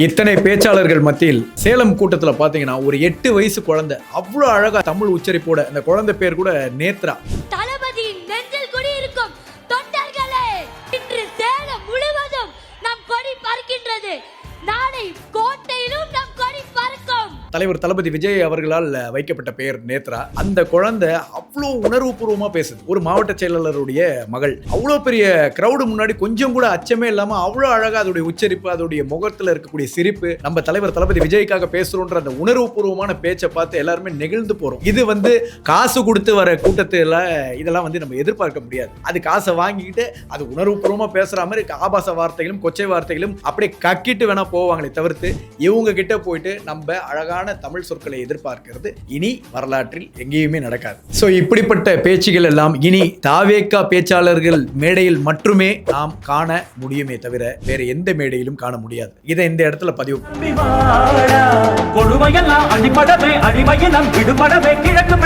இத்தனை பேச்சாளர்கள் மத்தியில் சேலம் கூட்டத்துல பாத்தீங்கன்னா ஒரு எட்டு வயசு குழந்தை. அவ்வளவு அழகா தமிழ் உச்சரிப்போட அந்த குழந்தை பேர் கூட நேத்ரா. தளபதியின் நெஞ்சில் குடியிருக்கும் தொண்டர்களே இன்று சேலம் முழுவதும் நம் கொடி பறக்கின்றது. நாளை கோட்டையிலும் நம் கொடி பறக்கும். தலைவர் தளபதி விஜய் அவர்களால் வைக்கப்பட்ட பெயர் நேத்ரா. அந்த குழந்தை அவ்வளோ உணர்வுபூர்வமாக பேசுது. ஒரு மாவட்ட செயலாளருடைய மகள். அவ்வளோ பெரிய கிரௌடு முன்னாடி கொஞ்சம் கூட அச்சமே இல்லாமல் அவ்வளோ அழகாக அதோடைய உச்சரிப்பு அதோடைய முகத்தில் இருக்கக்கூடிய சிரிப்பு நம்ம தலைவர் தளபதி விஜய்க்காக பேசுகிறோன்ற அந்த உணர்வுபூர்வமான பேச்சை பார்த்து எல்லாருமே நெகிழ்ந்து போகிறோம் இது வந்து காசு கொடுத்து வர கூட்டத்தில் இதெல்லாம் வந்து நம்ம எதிர்பார்க்க முடியாது. அது காசை வாங்கிக்கிட்டு அது உணர்வுபூர்வமாக பேசுகிற மாதிரி ஆபாச வார்த்தைகளும் கொச்சை வார்த்தைகளும் அப்படியே கக்கிட்டு வேணால் போவாங்களே தவிர்த்து இவங்க கிட்ட போயிட்டு நம்ம அழகான தமிழ் சொற்களை எதிர்பார்க்கிறது இனி வரலாற்றில் எங்கேயுமே நடக்காது. ஸோ இப்படிப்பட்ட பேச்சுகள் எல்லாம் இனி தாவேக்கா பேச்சாளர்கள் மேடையில் மட்டுமே நாம் காண முடியுமே தவிர வேற எந்த மேடையிலும் காண முடியாது. இதை இந்த இடத்துல பதிவு கொடுமையெல்லாம் அடிபடவே அடிமையினம் விடுபடவே கிழக்கு